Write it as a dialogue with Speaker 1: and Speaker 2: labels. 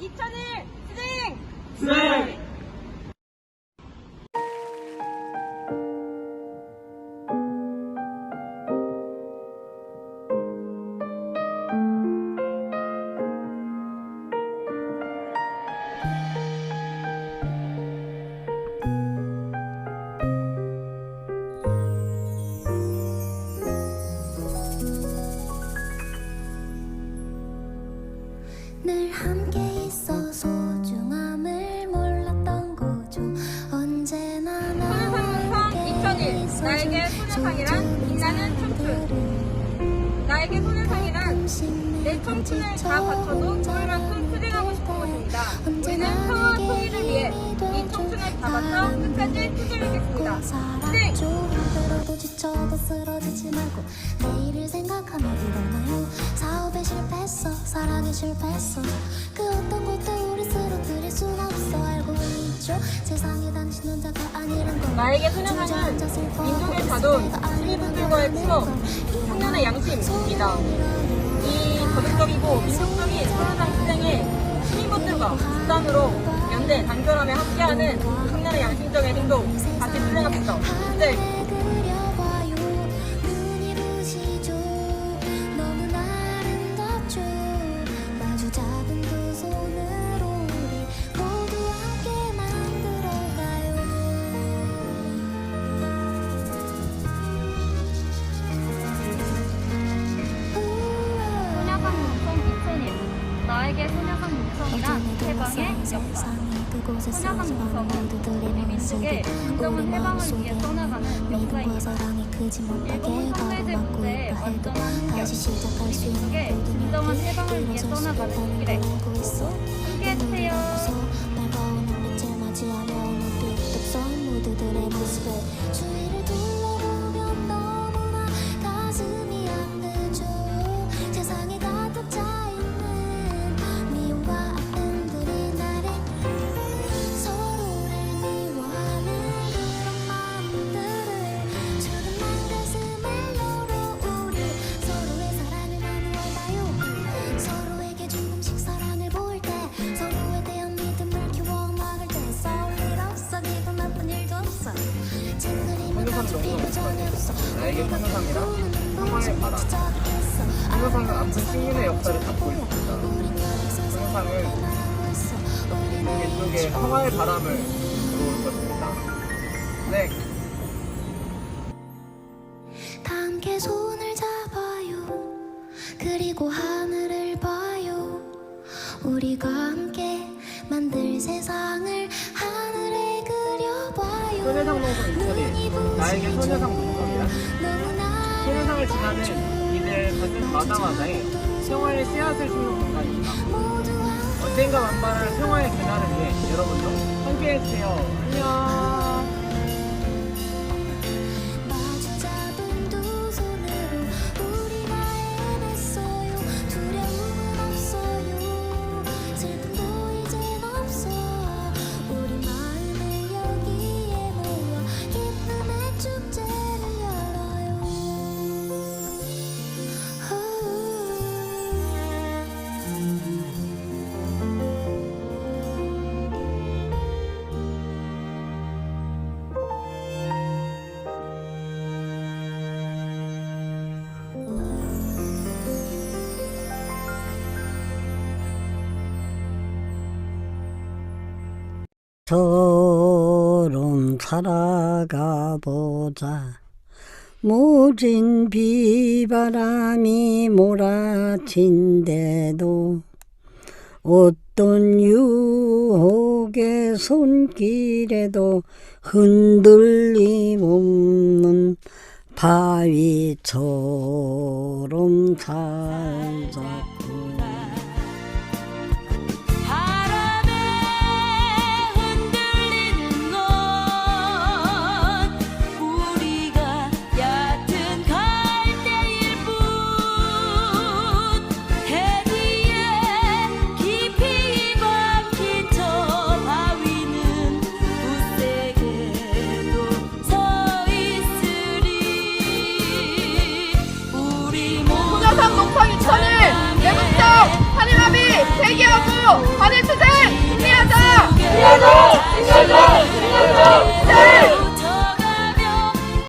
Speaker 1: 2001 스팅!
Speaker 2: 수행!
Speaker 3: 늘 함께
Speaker 1: 나에게 소녀상이란 빛나는 춤춘 나에게 소녀상이란 내 청춘을 다 바쳐도 저희만큼 투쟁하고 싶은 것입니다. 우리는 평화와 통일을 위해 이 청춘을 다 바쳐 끝까지 투쟁하겠습니다.
Speaker 3: 말고 내일을 생각하며 일어나요 사업에 실패했어 사랑에 실패했어 그 어떤 것도 우리 쓰러뜨릴 순 없어 알고 있죠 세상에 당신 혼자가 아니란 걸
Speaker 1: 나에게 소녀상은 민족의 자존, 시민분들과의 추억, 청년의 양심입니다. 이 저격적이고 민족적인 소녀상 투쟁에 시민분들과 집단으로 연대 단결하며 함께하는 청년의 양심적인 행동 같이 투쟁합시다. 네.
Speaker 4: 문성이란 해방의 역사 소녀상 문성은 우리 민족의 진정한 해방을 위해 떠나가는 역사입니다 일본 상대제 문제의 완전한 해결 우리 민족의 진정한 해방을 위해 떠나가는 길에 함께해주세요
Speaker 3: 나에게
Speaker 2: 소녀상이란 평화의 바람. 소녀상은 아픈 식민의 역사를 담고 있습니다. 우리 민족의 평화의 바람을 불어올 것입니다. 네. 소녀상 농성 2001 나에게 소녀상 농성이란 소녀상을 지나는 이들 같은 마다마다에 평화의 씨앗을 심는 공간입니다. 언젠가 만발할 평화의 그날을 위해 여러분도 함께해주세요. 안녕.
Speaker 5: 처럼 살아가 보자. 모진 비바람이 몰아친데도 어떤 유혹의 손길에도 흔들림 없는 바위처럼 살자고
Speaker 6: 바
Speaker 1: 고!